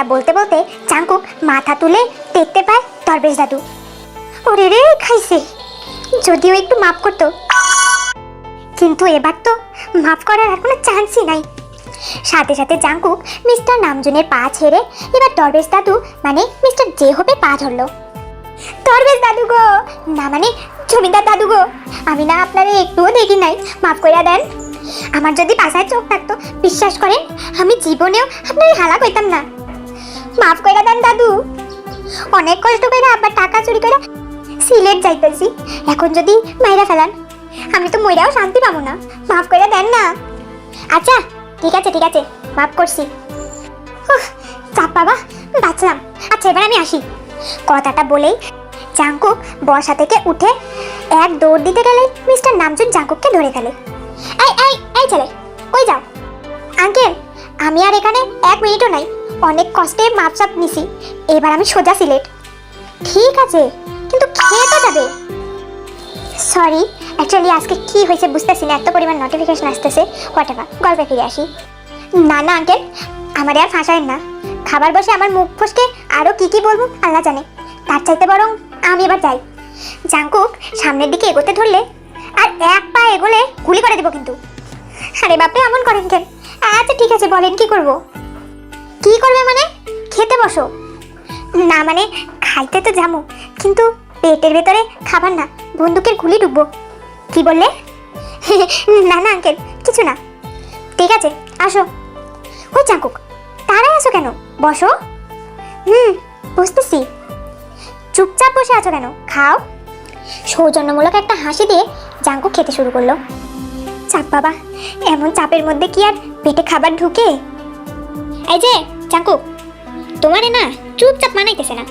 কথাটা বলতে বলতে চাঙ্কুক মাথা তুলে দেখতে পায় দরবেশ দাদু। ওরে রে, খাইছে। যদিও একটু মাফ করতো। কিন্তু এবার তো মাফ করার আর কোনো চান্সই নাই। সাথে সাথে জাঙ্কুক মিস্টার নামজুনের পা ছেড়ে এবার দরবেশ দাদু মানে মিস্টার জে হোপের পা ধরলো। দরবেশ দাদু গো! না মানে জমিদার দাদু গো! আমি না আপনারে একটুও দেখি নাই, মাফ কইরা দেন। আমার যদি পাশায় চোখ থাকতো, বিশ্বাস করেন, আমি জীবনেও আপনার হালা কইতাম না। মাফ কইরা দেন, দাদু। অনেক কষ্ট করে আবার টাকা চুরি করে সিলেট যাইতেছি। এখন যদি মাইরা ফেলান, আমি তো মইরাও শান্তি পাবো না। মাফ করে দেন না। আচ্ছা ঠিক আছে ঠিক আছে, মাফ করছি। চাপ বাবা, বাঁচলাম। আচ্ছা এবার আমি আসি। কথাটা বলেই জাঙ্কুক বসা থেকে উঠে এক দৌড় দিতে গেলে মিস্টার নামজুন জাঙ্কুককে ধরে ফেলে। এই এই এই ছেলে, কই যাও? আঙ্কেল, আমি আর এখানে এক মিনিটও নাই। অনেক কষ্টে মাপসাপ নিছি। এবার আমি সোজা সিলেট। ঠিক আছে, কিন্তু খেয়ে তো যাবে। সরি অ্যাকচুয়ালি আজকে কি হয়েছে বুঝতেছি না, এত পরিমাণ নোটিফিকেশন আসতেছে। হোয়াট এভার গল্পে ফিরে আসি। না না আঙ্কেল আমার আর ফাঁসায়েন না। খাবার বসে আমার মুখ ফসকে আরও কি কি বলব আল্লাহ জানে। তার চাইতে বরং আমি এবার যাই। জাঙ্কুক সামনের দিকে এগোতে ধরলে আর এক পা এগোলে গুলি করে দেবো কিন্তু। আরে বাপরে, এমন করেন কেন? আচ্ছা ঠিক আছে, বলেন কি করব? কি করবে মানে? খেতে বসো। না মানে খাইতে তো যাব, কিন্তু পেটের ভেতরে খাবার না, বন্দুকের গুলি ডুববো কি বললে? না না আঙ্কেল কিছু না। ঠিক আছে, আসো। ওই চাকুক তারাই আসো কেন? বসো। হুম বুঝতেছি চুপচাপ বসে আছো কেন? খাও। সৌজন্যমূলক একটা হাসি দিয়ে জাঙ্কু খেতে শুরু করল। চাপ বাবা, এমন চাপের মধ্যে কি আর পেটে খাবার ঢুকে? এই যে চাঙ্কুক তোমারে না চুপচাপ মানাইতেছে না।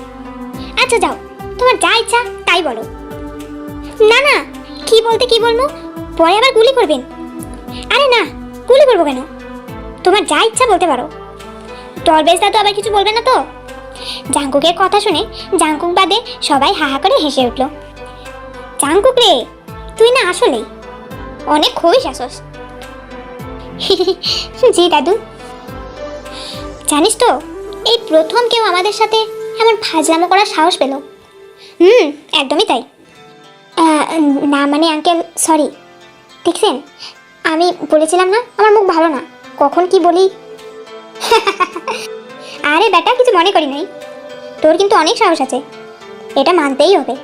আচ্ছা যাও, তোমার যা ইচ্ছা তাই বলো। না না, কি বলতে কি বলব? পরে আবার গুলি করবেন। আরে না, গুলি করব কেন? তোমার যা ইচ্ছা বলতে পারো। দরবেশ দাদু আবার কিছু বলবে না তো? জাঙ্কুকের কথা শুনে জাঙ্কুক বাদে সবাই হাহা করে হেসে উঠল। জাঙ্কুক রে, তুই না আসলেই অনেক খুবই শাসস জি দাদু। জানিস তো, এই প্রথম কেউ আমাদের সাথে এমন ফাজলামো করার সাহস পেল। হুম, একদমই তাই। না মানে আঙ্কেল সরি দেখছেন, আমি বলেছিলাম না, আমার মুখ ভালো না। কখন কি বলি? আরে বেটা, কিছু মনে করি নাই। তোর কিন্তু অনেক সাহস আছে। এটা মানতেই হবে।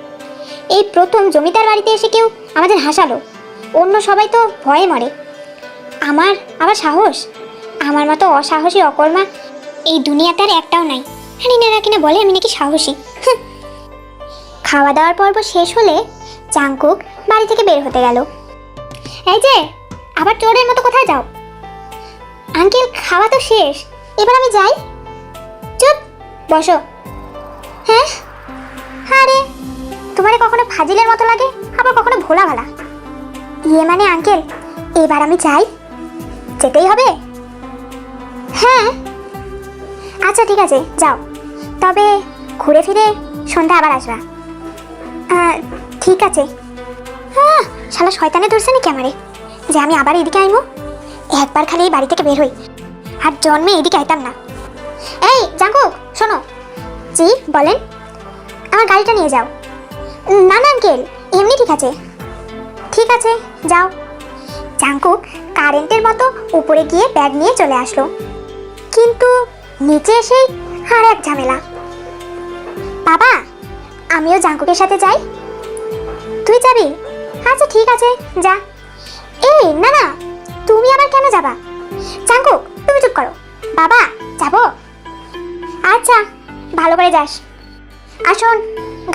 এই প্রথম জমিদার বাড়িতে এসে কেউ আমাদের হাসালো। অন্য সবাই তো ভয়ে মরে। আমার আবার সাহস? আমার মতো অসাহসী অকর্মা এই দুনিয়াতে আর একটাও নাই। ইনারা কিনা বলে আমি নাকি সাহসী। খাওয়া দাওয়ার পর্ব শেষ হলে চাঙ্কুক বাড়ি থেকে বের হতে গেল। এই যে, আবার চোরের মতো কোথায় যাও? আঙ্কেল, খাওয়া তো শেষ। এবার আমি যাই। চুপ, বসো। হ্যাঁ? আরে তোমারে কখনো ফাজিলের মতো লাগে, আবার কখনো ভোলা ভালা ইয়ে মানে আঙ্কেল, এবার আমি যাই। যেতেই হবে। আচ্ছা ঠিক আছে, যাও। তবে ঘুরে ফিরে সন্ধ্যা আবার আসবা। ঠিক আছে। হ্যাঁ শালা শয়তানে ধরছে নাকি আমারে? যে আমি আবার এদিকে আইমো? একবার খালি এই বাড়ি থেকে বের হই। আর জন্মে এদিকে আইতাম না। এই জাঙ্কুক শোনো। জি, বলেন। আমার গাড়িটা নিয়ে যাও। না না, আঙ্কেল, এমনি ঠিক আছে। ঠিক আছে, যাও। জাঙ্কুক কারেন্টের মতো উপরে গিয়ে ব্যাগ নিয়ে চলে আসলো। কিন্তু নিচে এসেই আর এক ঝামেলা। বাবা, আমিও জাঙ্কুকের সাথে যাই। তুই যাবি? আচ্ছা ঠিক আছে, যা। এই, না না, তুমি আবার কেন যাবা? জাঙ্কুক, তুমি চুপ করো। বাবা, যাব? আচ্ছা ভালো করে যাস। আসুন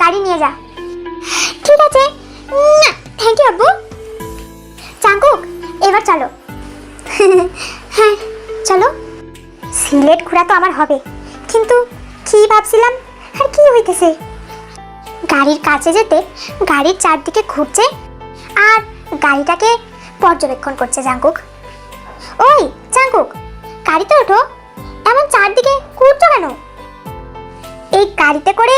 গাড়ি নিয়ে যা। ঠিক আছে। না থ্যাংক ইউ আব্বু। চাঙ্কুক এবার চলো। হ্যাঁ চলো। সিলেট ঘোরা তো আমার হবে। কিন্তু কি ভাবছিলাম? আর কি হইতেছে? গাড়ির কাছে যেতে গাড়ির চারদিকে ঘুরছে আর গাড়িটাকে পর্যবেক্ষণ করছে জাঙ্কুক ওই জাঙ্কুক গাড়িতে ওঠো। এমন চারদিকে ঘুরছো কেন? এই গাড়িতে করে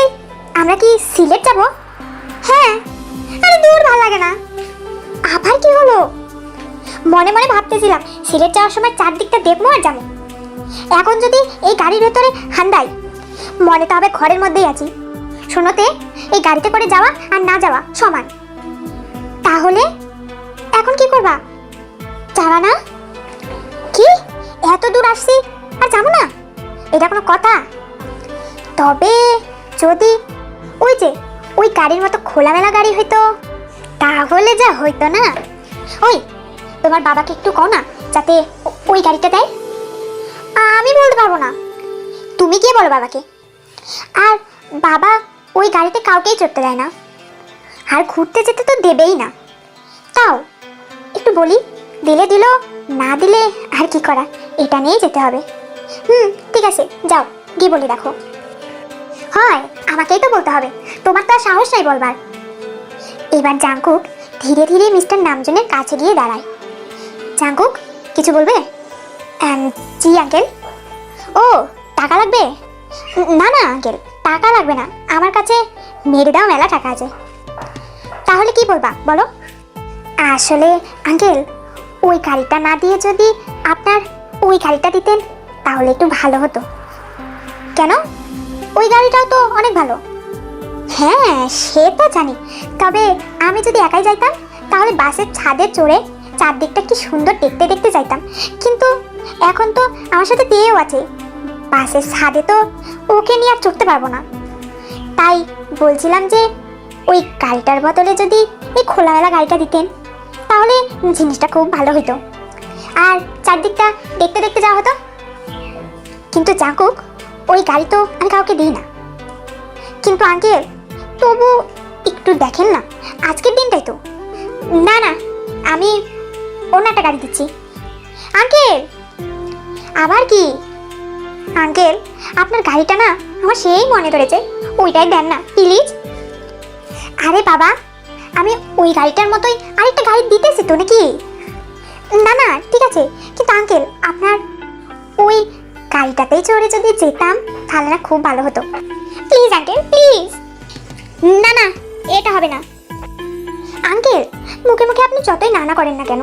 আমরা কি সিলেট যাব? হ্যাঁ আরে দূর ভালো লাগে না। আবার কি হলো? মনে মনে ভাবতেছিলাম, সিলেট যাওয়ার সময় চারদিকটা দেখব আর যাব। এখন যদি এই গাড়ির ভেতরে হান্দাই মনে তো হবে ঘরের মধ্যেই আছি। শোনোতে এই গাড়িতে করে যাওয়া আর না যাওয়া সমান। তাহলে এখন কি করবা? যাবা না? কি? এত দূর আসছি আর যাব না? এটা কোনো কথা? তবে যদি ওই যে, ওই গাড়ির মতো খোলামেলা গাড়ি হইতো, তাহলে যা হইতো না? ওই, তোমার বাবাকে একটু কও না, যাতে ওই গাড়িটা দেয়। আমি বলতে পারব না। তুমি গিয়ে বলো বাবাকে। আর বাবা ওই গাড়িতে কাউকেই চড়তে দেয় না। আর ঘুরতে যেতে তো দেবেই না। তাও, একটু বলি, দিলে দিল, না দিলে আর কি করা? এটা নিয়েই যেতে হবে। হুম, ঠিক আছে, যাও, গিয়ে বলে দেখো। হয়, আমাকেই তো বলতে হবে। তোমার তো আর সাহস নাই বলবার। এবার জাঙ্কুক ধীরে ধীরে মিস্টার নামজনের কাছে গিয়ে দাঁড়ায়। জাঙ্কুক কিছু বলবে? জি, আঙ্কেল। ও, টাকা লাগবে? না না, আঙ্কেল, টাকা লাগবে না। আমার কাছে মেরে দাও মেলা টাকা আছে। তাহলে কি বলবা, বলো? আসলে, আঙ্কেল, ওই গাড়িটা না দিয়ে যদি আপনার ওই গাড়িটা দিতেন, তাহলে একটু ভালো হতো। কেন? ওই গাড়িটাও তো অনেক ভালো। হ্যাঁ সে তো জানি। তবে আমি যদি একাই যাইতাম, তাহলে বাসের ছাদে চড়ে চারদিকটা কি সুন্দর দেখতে দেখতে যাইতাম। কিন্তু এখন তো আমার সাথে তেও আছে। বাসের ছাদে তো ওকে নিয়ে আর চড়তে পারব না। তাই বলছিলাম যে ওই গাড়িটার বদলে যদি এই খোলামেলা গাড়িটা দিতেন, তাহলে জিনিসটা খুব ভালো হতো আর চারদিকটা দেখতে দেখতে যাওয়া হতো। কিন্তু জাকুক ওই গাড়ি তো আমি কাউকে দিই না। কিন্তু আঙ্কেল, তবু একটু দেখেন না, আজকের দিনটাই তো। না না, আমি অন্য একটা গাড়ি দিচ্ছি। আঙ্কেল! আবার কি? আঙ্কেল, আপনার গাড়িটা না আমার সেই মনে ধরেছে। ওইটাই দেন না, প্লিজ। আরে বাবা, আমি ওই গাড়িটার মতোই আরেকটা গাড়ি দিতেছি তো নাকি? না না, ঠিক আছে। কিন্তু আঙ্কেল, আপনার ওই গাড়িটাতেই চড়ে যদি যেতাম, তাহলে না খুব ভালো হতো। Please, uncle, please. না না, এটা হবে না। আঙ্কেল, মুখে মুখে আপনি যতই নানা করেন না কেন,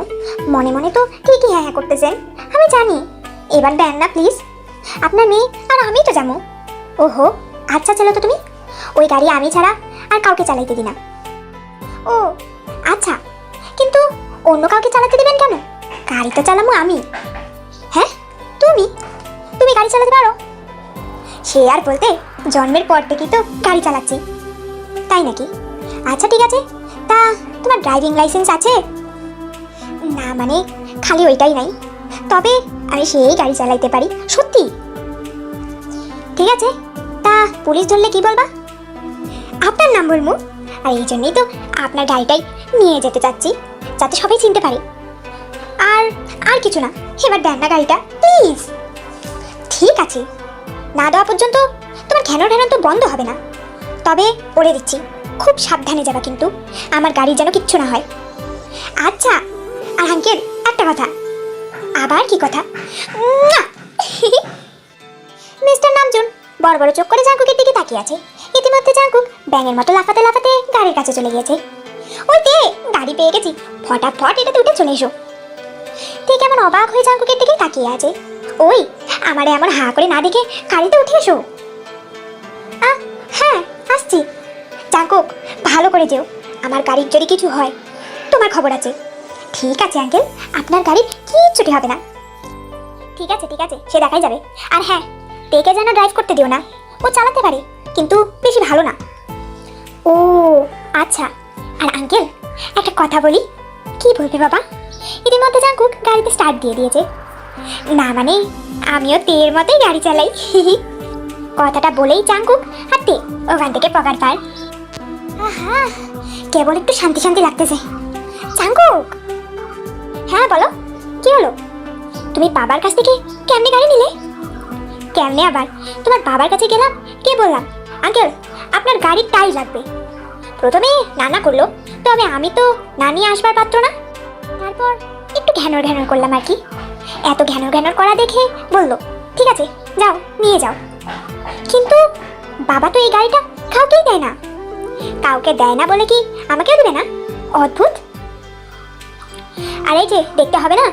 মনে মনে তো ঠিকই হ্যাঁ হ্যাঁ করতেছেন আমি জানি এবার দেন না প্লিজ আপনার মেয়ে, আর আমি তো যাব। ওহো আচ্ছা চলো তো তুমি। ওই গাড়ি আমি ছাড়া আর কাউকে চালাইতে দিই না। ও আচ্ছা কিন্তু অন্য কাউকে চালাতে দিবেন কেন? গাড়ি তো চালাবো আমি। হ্যাঁ তুমি? তুমি গাড়ি চালাতে পারো। সে আর বলতে জন্মের পর থেকেই তো গাড়ি চালাচ্ছি। তাই নাকি? আচ্ছা ঠিক আছে। তা তোমার ড্রাইভিং লাইসেন্স আছে? না মানে খালি ওইটাই নাই। তবে আমি সেই গাড়ি চালাইতে পারি, সত্যি? ঠিক আছে, তা পুলিশ ধরলে কি বলবা? আপনার নাম বলব আর এই জন্যই তো আপনার গাড়িটাই নিয়ে যেতে চাচ্ছি, যাতে সবাই চিনতে পারে। আর আর কিছু না, এবার দেন না গাড়িটা, প্লিজ। ঠিক আছে, না দেওয়া পর্যন্ত তোমার ঘ্যানো ঘ্যানো তো বন্ধ হবে না। তবে বলে দিচ্ছি, খুব সাবধানে যাবা কিন্তু, আমার গাড়ি যেন কিচ্ছু না হয়। আচ্ছা আর আঙ্কেল, একটা কথা আবার কি কথা! মিস্টার নামজুন, বড় বড় চোখ করে জাঙ্কুকের দিকে তাকিয়ে আছে। ইতিমধ্যে জাঙ্কুক ব্যাঙের মতো লাফাতে লাফাতে গাড়ির কাছে চলে গিয়েছে। ওই তে গাড়ি পেয়ে গেছি। ফটাফট এটাতে উঠে চলে এসো। তে কেমন অবাক হয়ে জাঙ্কুকের দিকে তাকিয়ে আছে? ওই, আমারে এমন হা করে না দেখে গাড়িতে উঠে এসো। আহ হ্যাঁ আসছি। জাঙ্কুক, ভালো করে যেও। আমার গাড়ির যদি কিছু হয়, তোমার খবর আছে। ঠিক আছে আঙ্কেল আপনার গাড়ির কিচ্ছুটি হবে না। ঠিক আছে ঠিক আছে, সে দেখাই যাবে। আর হ্যাঁ তেকে যেন ড্রাইভ করতে দিও না। ও চালাতে পারে, কিন্তু বেশি ভালো না। ও আচ্ছা। আর আঙ্কেল একটা কথা বলি। কি বলবে বাবা? ইতিমধ্যে জাঙ্কুক গাড়িতে স্টার্ট দিয়ে দিয়েছে। না মানে আমিও তের মতোই গাড়ি চালাই। কথাটা বলেই জাঙ্কুক আর তে ওখান থেকে পকার পার। কেবল একটু শান্তি শান্তি লাগতেছে। জাঙ্কুক! হ্যাঁ বলো। কি হলো? তুমি বাবার কাছ থেকে কেমনে গাড়ি নিলে? কেমনে আবার? তোমার বাবার কাছে গেলাম কে বললাম, আঙ্কেল, আপনার গাড়ির টাই লাগবে। প্রথমে নানা করল, তবে আমি তো না নিয়ে আসবার পাত্র না। তারপর একটু ঘ্যানর ঘ্যানর করলাম আর কি। এত ঘ্যানর ঘ্যানর করা দেখে বলল, ঠিক আছে, যাও, নিয়ে যাও। কিন্তু বাবা তো এই গাড়িটা কাউকেই দেয় না। কাউকে দেয় না বলে কি আমাকেও দেবে না? অদ্ভুত। আর এই যে, দেখতে হবে না?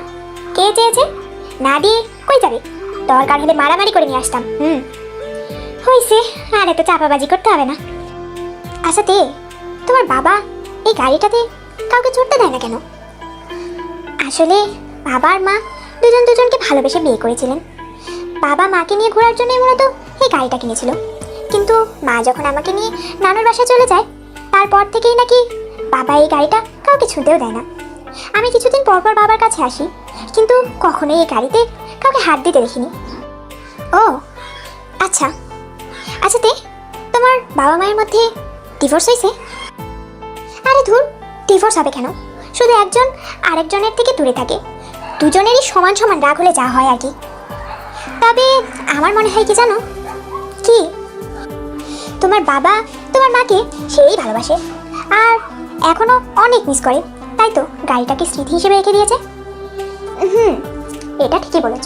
কে চেয়েছে? না দিয়ে কই যাবে? দরকার হলে মারামারি করে নিয়ে আসতাম, হুম? হয়েছে আর এত চাপাবাজি করতে হবে না। আচ্ছা তে, তোমার বাবা এই গাড়িটাতে কাউকে চড়তে দেয় না কেন? আসলে বাবা আর মা দুজন দুজনকে ভালোবেসে বিয়ে করেছিলেন। বাবা মাকে নিয়ে ঘোরার জন্যই মূলত এই গাড়িটা কিনেছিল। কিন্তু মা যখন আমাকে নিয়ে নানুর বাসায় চলে যায়, তারপর থেকেই নাকি বাবা এই গাড়িটা কাউকে ছুঁতেও দেয় না। আমি কিছুদিন পর পর বাবার কাছে আসি, কিন্তু কখনোই এই গাড়িতে কাউকে হাত দিতে দেখিনি। ও আচ্ছা। আচ্ছা তে, তোমার বাবা মায়ের মধ্যে ডিভোর্স হয়েছে? আরে ধুর ডিভোর্স হবে কেন? শুধু একজন আরেকজনের থেকে দূরে থাকে। দুজনেরই সমান সমান রাগ হলে যা হয় আর কি। তবে আমার মনে হয় কি জানো? কি? তোমার বাবা তোমার মাকে সেই ভালোবাসে। আর এখনও অনেক মিস করে। তাই তো গাড়িটাকে স্মৃতি হিসেবে রেখে দিয়েছে। হুম, এটা ঠিকই বলেছ।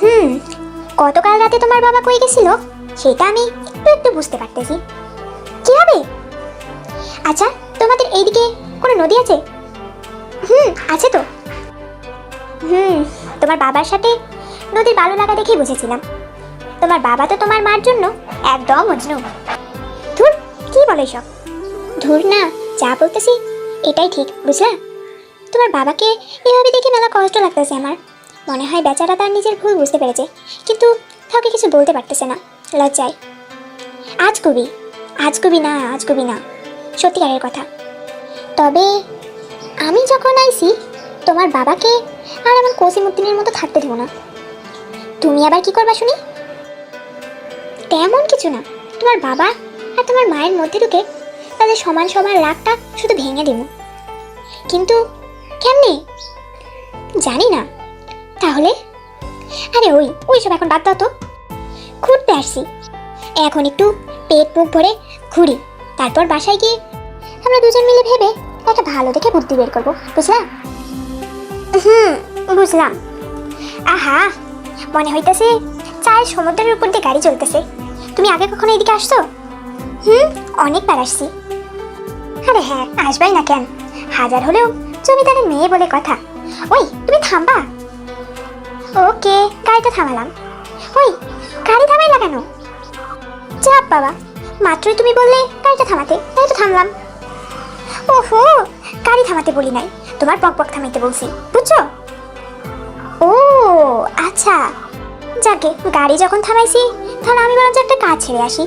হুম, গতকাল রাতে তোমার বাবা কই গেছিল? সেটা আমি একটু একটু বুঝতে পারতেছি। কীভাবে আচ্ছা তোমাদের এইদিকে কোনো নদী আছে? হুম, আছে তো। হুম, তোমার বাবার সাথে নদীর বালু লাগা দেখেই বুঝেছিলাম। তোমার বাবা তো তোমার মার জন্য একদম মজনু। ধুর, কি বলে সব ধুর না, যা বলতেছি এটাই ঠিক, বুঝলা? তোমার বাবাকে এভাবে দেখে মেলা কষ্ট লাগতেছে আমার। মনে হয় বেচারা তার নিজের ভুল বুঝতে পেরেছে, কিন্তু কাউকে কিছু বলতে পারতেছে না। লজ্জায়। আজ কবি আজ কবি না, আজ কবি না, সত্যিকারের কথা। তবে আমি যখন আইছি, তোমার বাবাকে আর আমার কসিমুদ্দিনের মতো থাকতে দেবো না। তুমি আবার কি করবা শুনি? তেমন কিছু না। তোমার বাবা আর তোমার মায়ের মধ্যে ঢুকে তাদের সমান সমান রাগটা শুধু ভেঙে দেব। কিন্তু কেমনে? জানি না। তাহলে? আরে ওই ওই সব এখন বাদ দাও তো। ঘুরতে আসছি। এখন একটু পেট মুখ ভরে ঘুরি। তারপর বাসায় গিয়ে আমরা দুজন মিলে ভেবে একটা ভালো দেখে বুদ্ধি বের করব বুঝলা হুম, বুঝলাম। আহা, মনে হইতেছে চায়ের সমুদ্রের উপর দিয়ে গাড়ি চলতেছে। তুমি আগে কখনো এদিকে আসছো? হুম, অনেকবার আসছি। আরে হ্যাঁ আসবাই না কেন? হাজার হলেও জমিদারের মেয়ে বলে কথা। ওই, তুমি থামবা? ওকে গাড়িটা থামালাম। ওই, গাড়ি থামাই না কেন? চাপ বাবা, মাত্রই তুমি বললে গাড়িটা থামাতে, তাই তো থামলাম। ওহো, গাড়ি থামাতে বলি নাই, তোমার পক পক থামাইতে বলছি, বুঝছ? ও আচ্ছা। যাকে, গাড়ি যখন থামাইছি, তাহলে আমি বরঞ্চ একটা কাজ ছেড়ে আসি।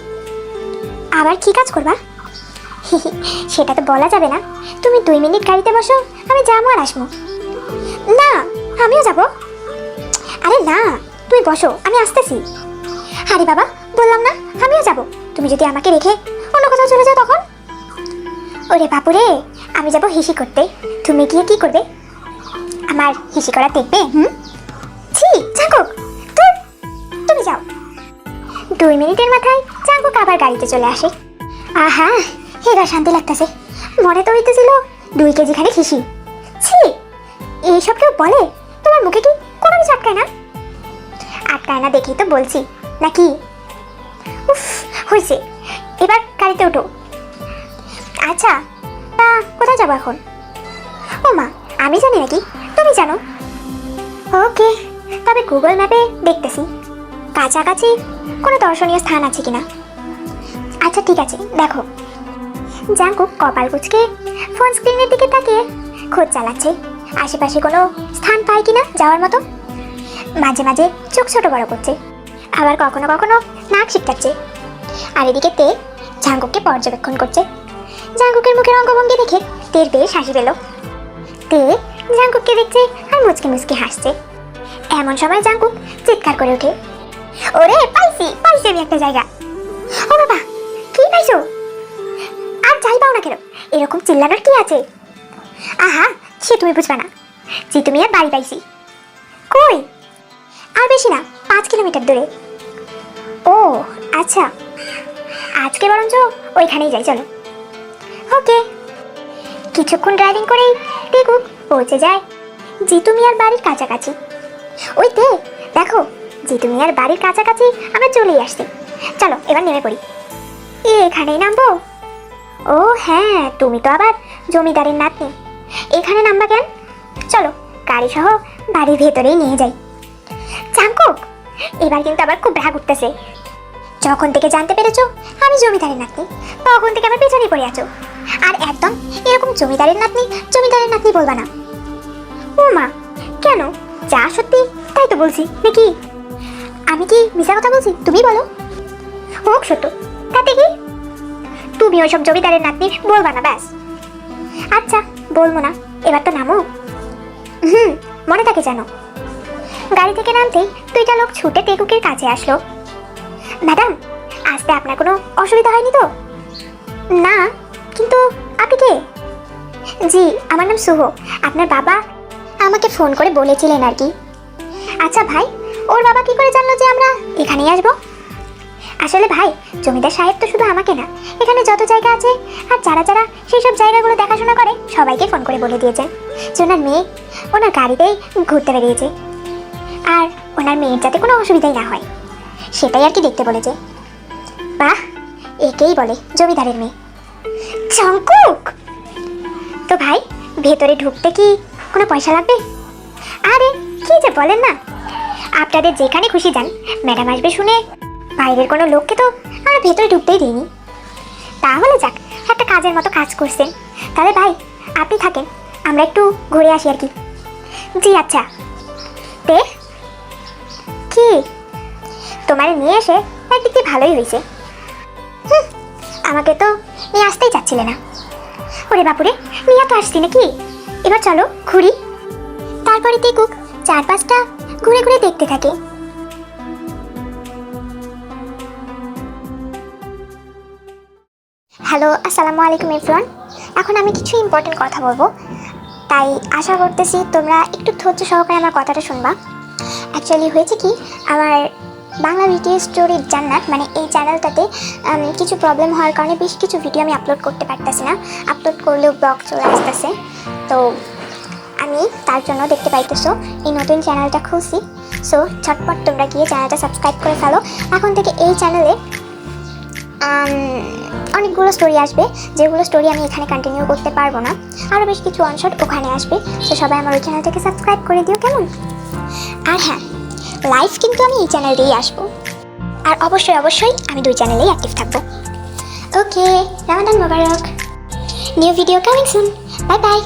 আবার কি কাজ করবা? সেটা তো বলা যাবে না। তুমি দুই মিনিট গাড়িতে বসো, আমি যাব আর আসব। না, আমিও যাব। আরে না তুই বসো, আমি আসতেছি। আরে বাবা, বললাম না, আমিও যাব। তুমি যদি আমাকে রেখে অন্য কোথাও চলে যাও তখন? ওরে বাপুরে, আমি যাব হিসি করতে। তুমি গিয়ে কি করবে? আমার হিসি করা দেখবে, হুম? ছি চাঙ্কুক তুই তুমি যাও। দুই মিনিটের মাথায় চাঙ্কুক আবার গাড়িতে চলে আসে। আহা এবার শান্তি লাগতেছে। মনে তো হইতেছিল দুই কেজি খানি খিসি ছি, এইসব কেউ বলে? তোমার মুখে কি কোনো কিছু আটকায় না? আটকায় না দেখি তো বলছি, নাকি? উফ হয়েছে এবার গাড়িতে ওঠো আচ্ছা তা কোথায় যাব এখন? ও মা, আমি জানি নাকি? তুমি জানো? ওকে, তবে গুগল ম্যাপে দেখতেছি। কাছাকাছি কোনো দর্শনীয় স্থান আছে কিনা? আচ্ছা ঠিক আছে, দেখো। জাঙ্কুক কপাল কুচকে, ফোন স্ক্রিনের দিকে তাকিয়ে খোঁজ চালাচ্ছে। আশেপাশে কোনো স্থান পায় কিনা যাওয়ার মতো? মাঝে মাঝে চোখ ছোট বড় করছে, আবার কখনো কখনো নাক শিটকাচ্ছে আর এদিকে তে জাঙ্কুককে পর্যবেক্ষণ করছে। জাঙ্কুকের মুখের অঙ্গভঙ্গি দেখে তের বেশ হাসি পেল। তে জাঙ্কুককে দেখছে আর মুচকে মুচকে হাসছে। এমন সময় জাঙ্কুক চিৎকার করে ওঠে, ওরে, পাইছি পাইছি আমি একটা জায়গা। এরকম চিল্লানোর কি আছে? আহা, সে তুমি বুঝবে না। জি তুমি আর বাড়ি পাইছি। কই? আর বেশি না, পাঁচ কিলোমিটার দূরে। ও আচ্ছা। আজকে বরঞ্চ ওইখানেই যাই, চলো। ওকে। কিছুক্ষণ ড্রাইভিং করেই দেখুক পৌঁছে যায় জিতু মিয়ার বাড়ির কাছাকাছি। ওই তে, দেখো জিতু মিয়ার বাড়ির কাছাকাছি আমরা চলেই আসছি। চলো, এবার নেমে পড়ি। এখানেই নামবো? ও হ্যাঁ তুমি তো আবার জমিদারের নাতনি। এখানে নামবা কেন? চলো গাড়ি সহ বাড়ির ভেতরেই নিয়ে যাই। চাঙ্কুক এবার কিন্তু আবার খুব রাগ উঠতেছে। যখন থেকে জানতে পেরেছ আমি জমিদারের নাতনি, তখন থেকে আমার পেছনে পড়ে আছো। আর একদম এরকম জমিদারের নাতনি জমিদারের নাতনি বলবা না। ও মা, কেন? যা সত্যি, তাই তো বলছি, নাকি? আমি কি মিশা কথা বলছি? তুমি বলো। হোক সত্য, তাতে কি? তুমি ওইসব জমিদারের নাতনি বলবা না, ব্যাস। আচ্ছা বলব না। এবার তো নামো। হুম, মনে থাকে জানো গাড়ি থেকে নামতেই দুইটা লোক ছুটে টেকুকের কাছে আসলো। ম্যাডাম, আসতে আপনার কোনো অসুবিধা হয়নি তো? না, কিন্তু আপনি কে? জি, আমার নাম শুভ আপনার বাবা আমাকে ফোন করে বলেছিলেন আর কি। আচ্ছা ভাই, ওর বাবা কি করে জানলো যে আমরা এখানেই আসব? আসলে ভাই, জমিদার সাহেব তো শুধু আমাকে না, এখানে যত জায়গা আছে, আর যারা যারা সেই সব জায়গাগুলো দেখাশোনা করে, সবাইকে ফোন করে বলে দিয়েছেন যে ওনার মেয়ে, ওনার গাড়িতেই ঘুরতে বেরিয়েছে। আর ওনার মেয়ের যাতে কোনো অসুবিধাই না হয়। সেটাই আর কি দেখতে বলেছে। বাহ, একেই বলে জমিদারের মেয়ে। চঙ্কুক তো ভাই, ভেতরে ঢুকতে কি কোনো পয়সা লাগবে? আরে, কি যে বলেন না। আপনাদের যেখানে খুশি যান, ম্যাডাম আসবে শুনে বাইরের কোনো লোককে তো আমরা ভেতরে ঢুকতেই দিইনি। তাহলে যাক, একটা কাজের মতো কাজ করছেন। তাহলে ভাই, আপনি থাকেন, আমরা একটু ঘুরে আসি আর কি। জি আচ্ছা। তে, কি? তোমার নিয়ে এসে একদিক দিয়ে ভালোই হয়েছে। আমাকে তো নিয়ে আসতেই চাচ্ছিলে না। ওরে বাপুরে, নিয়ে তো আসছি নাকি? এবার চলো, ঘুরি। তারপরে দেখুক পাঁচটা ঘুরে ঘুরে দেখতে থাকে। হ্যালো, আসসালামু আলাইকুম ইফরান এখন আমি কিছু ইম্পর্টেন্ট কথা বলব। তাই আশা করতেছি তোমরা একটু ধৈর্য সহকারে আমার কথাটা শুনবা। অ্যাকচুয়ালি হয়েছে কি, আমার বাংলা ভিডিও স্টোরির জান্নাত মানে এই চ্যানেলটাতে কিছু প্রবলেম হওয়ার কারণে বেশ কিছু ভিডিও আমি আপলোড করতে পারতেছি না। আপলোড করলেও ব্লগ চলে আসতেছে। তো আমি তার জন্য দেখতে পাইতেছো, এই নতুন চ্যানেলটা খুলছি। সো ঝটপট তোমরা গিয়ে চ্যানেলটা সাবস্ক্রাইব করে ফেলো। এখন থেকে এই চ্যানেলে অনেকগুলো স্টোরি আসবে, যেগুলো স্টোরি আমি এখানে কন্টিনিউ করতে পারব না। আরও বেশ কিছু অনশট ওখানে আসবে, তো সবাই আমার ওই চ্যানেলটাকে সাবস্ক্রাইব করে দিও কেমন? আর হ্যাঁ লাইভ কিন্তু আমি এই চ্যানেল দিয়েই আসব। আর অবশ্যই অবশ্যই আমি দুই চ্যানেলেই অ্যাক্টিভ থাকব। Okay Ramadan Mubarak new video coming soon bye bye